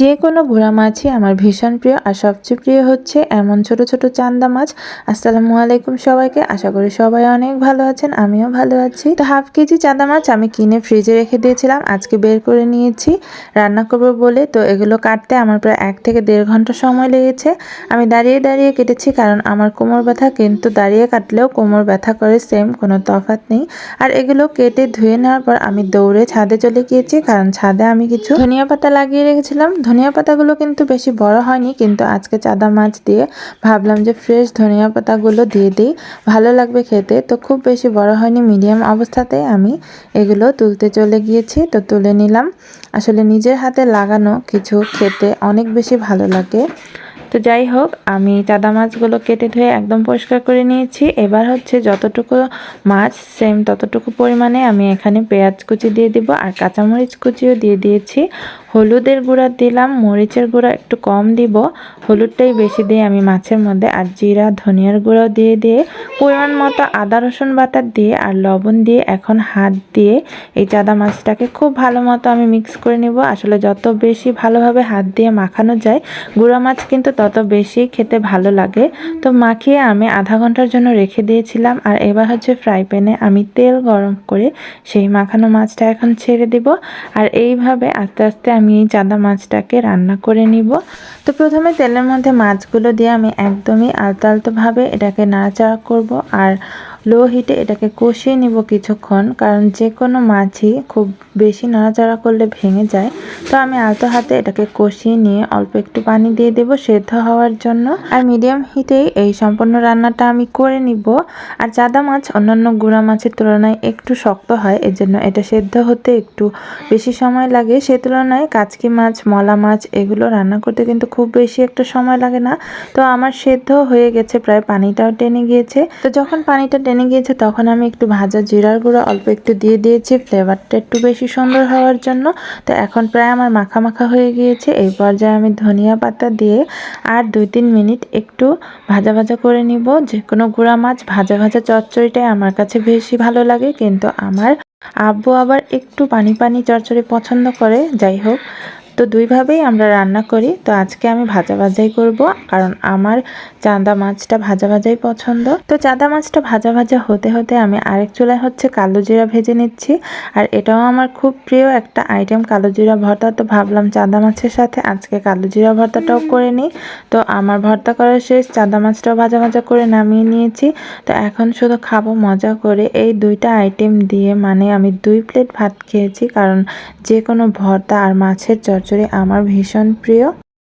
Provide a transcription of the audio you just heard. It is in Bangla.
যে কোনো ঘোড়া মাছই আমার ভীষণ প্রিয় আর সবচেয়ে প্রিয় হচ্ছে এমন ছোট ছোট চান্দা মাছ। আসসালামু আলাইকুম সবাইকে, আশা করি সবাই অনেক ভালো আছেন, আমিও ভালো আছি। তো হাফ কেজি চান্দা মাছ আমি কিনে ফ্রিজে রেখে দিয়েছিলাম, আজকে বের করে নিয়েছি, রান্না করব বলে। তো এগুলো কাটতে আমার প্রায় এক থেকে দেড় ঘণ্টা সময় লেগেছে। আমি দাঁড়িয়ে দাঁড়িয়ে কেটেছি কারণ আমার কোমর ব্যথা, কিন্তু দাঁড়িয়ে কাটলেও কোমর ব্যথা করে সেম, কোনো তফাৎ নেই। আর এগুলো কেটে ধুয়ে নেওয়ার পর আমি দৌড়ে ছাদে চলে গিয়েছি, কারণ ছাদে আমি কিছু ধনিয়া পাতা লাগিয়ে রেখেছিলাম। ধনিয়া পাতাগুলো কিন্তু বেশি বড় হয়নি, কিন্তু আজকে চাদা মাছ দিয়ে ভাবলাম যে ফ্রেশ ধনিয়া পাতাগুলো দিয়ে দিই। ভালো লাগবে খেতে, তো খুব বেশি বড় হয়নি মিডিয়াম অবস্থাতে আমি এগুলো তুলতে চলে গিয়েছি, তো তুলে নিলাম। আসলে নিজের হাতে লাগানো কিছু খেতে অনেক বেশি ভালো লাগে। তো যাই হোক, আমি চাদা মাছগুলো কেটে ধুয়ে একদম পরিষ্কার করে নিয়েছি। এবার হচ্ছে যতটুকু মাছ সেম ততটুকু পরিমাণে আমি এখানে পেঁয়াজ কুচি দিয়ে দিব আর কাঁচামরিচ কুচিও দিয়ে দিয়েছি। হলুদের গুঁড়া দিলাম, মরিচের গুঁড়া একটু কম দিব। হলুদটাই বেশি দিয়ে আমি মাছের মধ্যে আর জিরা, ধনিয়ার গুঁড়াও দিয়ে দিয়ে, পরিমাণ মতো আদা, রসুন বাটা দিয়ে আর লবণ দিয়ে এখন হাত দিয়ে এই চাদা মাছটাকে খুব ভালো মতো আমি মিক্স করে নিব। আসলে যত বেশি ভালোভাবে হাত দিয়ে মাখানো যায়, গুঁড়া মাছ কিন্তু তত বেশি খেতে ভালো লাগে। তো মাখিয়ে আমি আধা ঘণ্টার জন্য রেখে দিয়েছিলাম আর এবার হচ্ছে ফ্রাই প্যানে আমি তেল গরম করে সেই মাখানো মাছটা এখন ছেড়ে দিব। আর এইভাবে আস্তে আস্তে আমি এই চাঁদা মাছটাকে রান্না করে নিব। তো প্রথমে তেলের মধ্যে মাছগুলো দিয়ে আমি একদমই আলতো আলতোভাবে এটাকে নাড়াচাড়া করব। আর লো হিটে এটাকে কষিয়ে নিব কিছুক্ষণ, কারণ যে কোনো মাছই খুব বেশি নাড়াচাড়া করলে ভেঙে যায়। তো আমি আলতো হাতে এটাকে কষিয়ে নিয়ে অল্প একটু পানি দিয়ে দেব সেদ্ধ হওয়ার জন্য। আর মিডিয়াম হিটেই এই সম্পূর্ণ রান্নাটা আমি করে নিব। আর চাদা মাছ অন্যান্য গুঁড়া মাছের তুলনায় একটু শক্ত হয়, এজন্য এটা সেদ্ধ হতে একটু বেশি সময় লাগে। সে তুলনায় কাচকি মাছ, মলা মাছ এগুলো রান্না করতে কিন্তু খুব বেশি একটা সময় লাগে না। তো আমার সেদ্ধ হয়ে গেছে, প্রায় পানিটাও টেনে গিয়েছে। তো যখন পানিটা টেনে গিয়েছে, তখন আমি একটু ভাজা জিরার গুঁড়ো অল্প একটু দিয়ে দিয়েছি। ফ্লেভারটা একটু বেশি সুন্দর হওয়ার জন্য। তো এখন প্রায় আমার মাখা মাখা হয়ে গিয়েছে। এই পর্যায়ে আমি ধনিয়া পাতা দিয়ে আর দুই তিন মিনিট একটু ভাজা ভাজা করে নিব। যে কোনো গুঁড়া মাছ ভাজা ভাজা চচ্চড়িটাই আমার কাছে বেশি ভালো লাগে। কিন্তু আমার আব্বু আবার একটু পানি পানি চচ্চড়ি পছন্দ করে। যাই হোক তো দুইভাবেই আমরা রান্না করি। তো আজকে আমি ভাজা ভাজাই করব, কারণ আমার চাঁদা মাছটা ভাজা ভাজাই পছন্দ। তো চাঁদা মাছটা ভাজা ভাজা হতে হতে আমি আরেক চুলায় হচ্ছে কালো জিরা ভেজে নিচ্ছি। আর এটাও আমার খুব প্রিয় একটা আইটেম কালো জিরা ভর্তা। তো ভাবলাম চাঁদা মাছের সাথে আজকে কালো জিরা ভর্তাটাও করে নিই। তো আমার ভর্তা করার শেষ চাঁদা মাছটাও ভাজা ভাজা করে নামিয়ে নিয়েছি। তো এখন শুধু খাব মজা করে। এই দুইটা আইটেম দিয়ে মানে আমি দুই প্লেট ভাত খেয়েছি, কারণ যে কোনো ভর্তা আর মাছের চচ্চড়ি আমার ভীষণ প্রিয়।